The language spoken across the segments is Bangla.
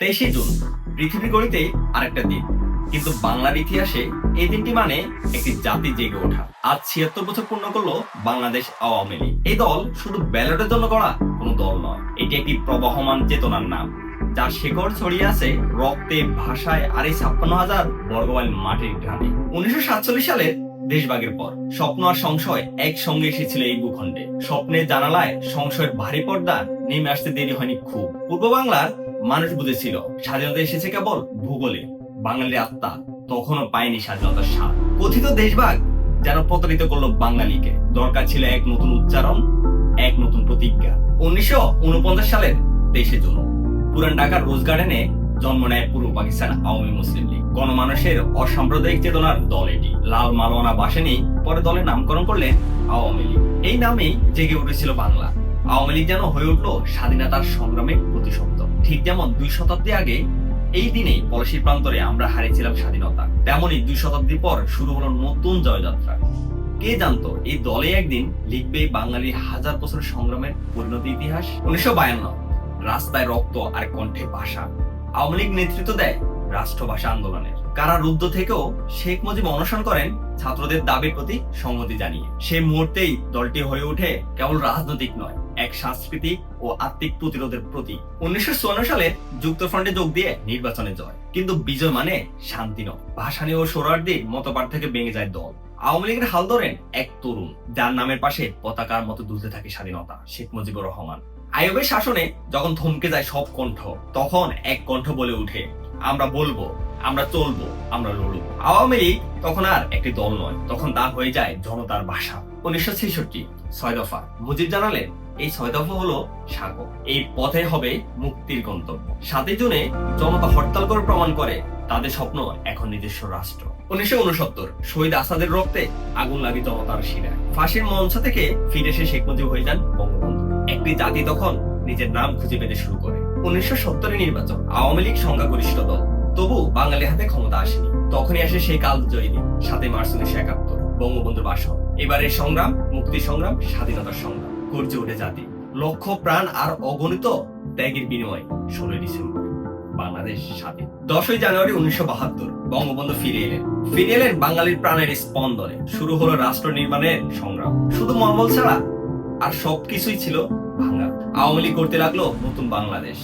তেইশে জুন, পৃথিবী গড়িতে আরেকটা দিন। কিন্তু বাংলার ইতিহাসে এই দিনটি মানে একটি জাতি জেগে ওঠা। আজ ছিয়াত্তর বছর পূর্ণ করল বাংলাদেশ আওয়ামী লীগ। এই দল শুধু ব্যালটের জন্য গড়া কোনো দল নয়, এটি একটি প্রবহমান চেতনার নাম, যার শেকড় ছড়িয়ে আছে রক্তে, ভাষায় আর এই ছাপ্পান্ন হাজার বর্গমাইল মাটির ঘাটে উনিশশো সাতচল্লিশ সালে দেশভাগের পর স্বপ্ন আর সংশয় একসঙ্গে এসেছিল এই ভূখণ্ডে। স্বপ্নের জানালায় সংশয়ের ভারী পর্দা নেমে আসতে দেরি হয়নি খুব। পূর্ব বাংলার মানুষ বুঝেছিল, স্বাধীনতা এসেছে কেবল ভূগোলে। বাঙালির আত্মা তখনও পায়নি স্বাধীনতার স্বাদ। কথিত দেশভাগ যেন প্রতারিত করল বাঙালিকে। দরকার ছিল এক নতুন উচ্চারণ, এক নতুন প্রতিজ্ঞা। উনিশশো উনপঞ্চাশ সালের তেইশে জুন, পুরান ঢাকার রোজ গার্ডেনে জন্ম নেয় পূর্ব পাকিস্তান আওয়ামী মুসলিম লীগ। গণমানুষের অসাম্প্রদায়িক চেতনার দল এটি। লাল মালওয়ানা বাসেনি পরে দলের নামকরণ করলেন আওয়ামী লীগ। এই নামেই জেগে উঠেছিল বাংলা। আওয়ামী লীগ যেন হয়ে উঠল স্বাধীনতার সংগ্রামের প্রতিশব্দ। ঠিক যেমন দুই শতাব্দী আগে, এই দিনেই পলাশির প্রান্তরে আমরা হারিয়েছিলাম স্বাধীনতা। তেমনই দুই শতাব্দী পর শুরু হলো নতুন জয়যাত্রা। কে জানতো, এই দলে একদিন লিখবে বাঙালির হাজার বছর সংগ্রামের পরিণতি ইতিহাস? উনিশশো বায়ান্ন, রাস্তায় রক্ত আর কণ্ঠে ভাষা। আওয়ামী লীগ নেতৃত্ব দেয় রাষ্ট্রভাষা আন্দোলনের। কারা রুদ্ধ থেকেও শেখ মুজিব অনশন করেন, ছাত্রদের দাবির প্রতি সংহতি জানিয়ে। সে মুহূর্তেই দলটি হয়ে ওঠে কেবল রাজনৈতিক নয় এক সাংস্কৃতিক ও আত্মিক প্রতিরোধের প্রতীক। উনিশশো সালে যুক্তফ্রন্টে যোগ দিয়ে নির্বাচনে জয়। কিন্তু বিজয় মানে শান্তি নয়। ভাসানী ও সোরারদির মত থেকে ভেঙে যায় দল। আওয়ামী লীগের হাল ধরেন এক তরুণ, যার নামের পাশে পতাকার মতো দুলতে থাকে স্বাধীনতা, শেখ মুজিবুর রহমান। আইবের শাসনে যখন থমকে যায় সব কণ্ঠ, তখন এক কণ্ঠ বলে উঠে আমরা বলব, আমরা চলবো, আমরা লড়ব। আওয়ামী লীগ তখন আর একটি দল নয়, তখন তা হয়ে যায় জনতার ভাষা। উনিশশো ছেষট্টি, ছয় দফা। মুজিব জানালেন, এই ছয় দফা হলো এই পথে হবে মুক্তির গন্তব্য। সাতই জুনে জনতা হরতাল করে প্রমাণ করে, তাদের স্বপ্ন এখন নিজস্ব রাষ্ট্র। উনিশশো উনসত্তর, শহীদ আসাদের রক্তে আগুন লাগে জনতার শিরায়। ফাঁসির মঞ্চ থেকে ফিরে এসে শেখ মুজিব হয়ে যান বঙ্গবন্ধু। একটি জাতি তখন নিজের নাম খুঁজে পেতে শুরু করে। উনিশশো সত্তরের নির্বাচন, আওয়ামী লীগ সংখ্যাগরিষ্ঠ দল। তবু বাঙালি হাতে ক্ষমতা আসেনি। তখনই আসে সেই কাল জয়ী দিন, সাতই মার্চ উনিশশো একাত্তর, বঙ্গবন্ধুর ভাষণ এবারের সংগ্রাম মুক্তি সংগ্রাম, স্বাধীনতার সংগ্রাম। গর্জে ওঠে জাতি। লক্ষ প্রাণ আর অগণিত ত্যাগের বিনিময়ে ষোলোই ডিসেম্বর, বাংলাদেশ স্বাধীন। দশই জানুয়ারি উনিশশো বাহাত্তর, বঙ্গবন্ধু ফিরে এলেন। ফিরে এলেন বাঙালির প্রাণের স্পন্দনে। শুরু হলো রাষ্ট্র নির্মাণের সংগ্রাম। শুধু মঙ্গল ছাড়া আর সবকিছুই ছিল ভাঙা। আওয়ামী লীগ করতে লাগল নতুন বাংলাদেশ।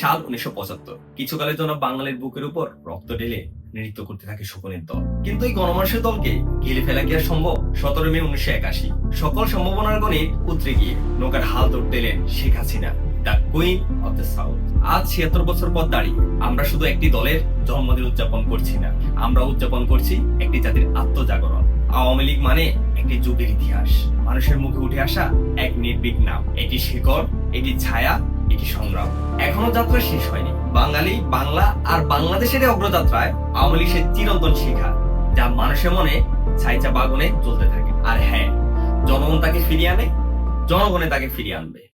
সাল উনিশশো পঁচাত্তর। কিছুকালের জন্য বাঙালির বুকের উপর রক্ত ঢেলে নৃত্য করতে থাকে শকুনের দল। কিন্তু এই গণমানুষের দলকে গিলে ফেলা কি আর সম্ভব? সতেরো মে উনিশশো একাশি। সকল সম্ভাবনার গণিত উতরে গিয়ে নৌকার হাল ধরতে এলেন Sheikh Hasina, the queen of the south. আজ ছিয়াত্তর বছর পর দাঁড়িয়ে আমরা শুধু একটি দলের জন্মদিন উদযাপন করছি না, আমরা উদযাপন করছি একটি জাতির আত্মজাগরণ। আওয়ামী লীগ মানে একটি যুগের ইতিহাস। মানুষের মুখে উঠে আসা এক নির্ভীক নাম। এটি শিকড়, এটি ছায়া, এটি সংগ্রাম। এখনও যাত্রা শেষ হয়নি। বাঙালি, বাংলা আর বাংলাদেশের অগ্রযাত্রায় আওয়ামী লীগ সে চিরন্তন শিখা, যা মানুষের মনে ছাইচা বাগনে চলতে থাকে। আর হ্যাঁ জনগণ তাকে ফিরিয়ে আনে জনগণে তাকে ফিরিয়ে আনবে।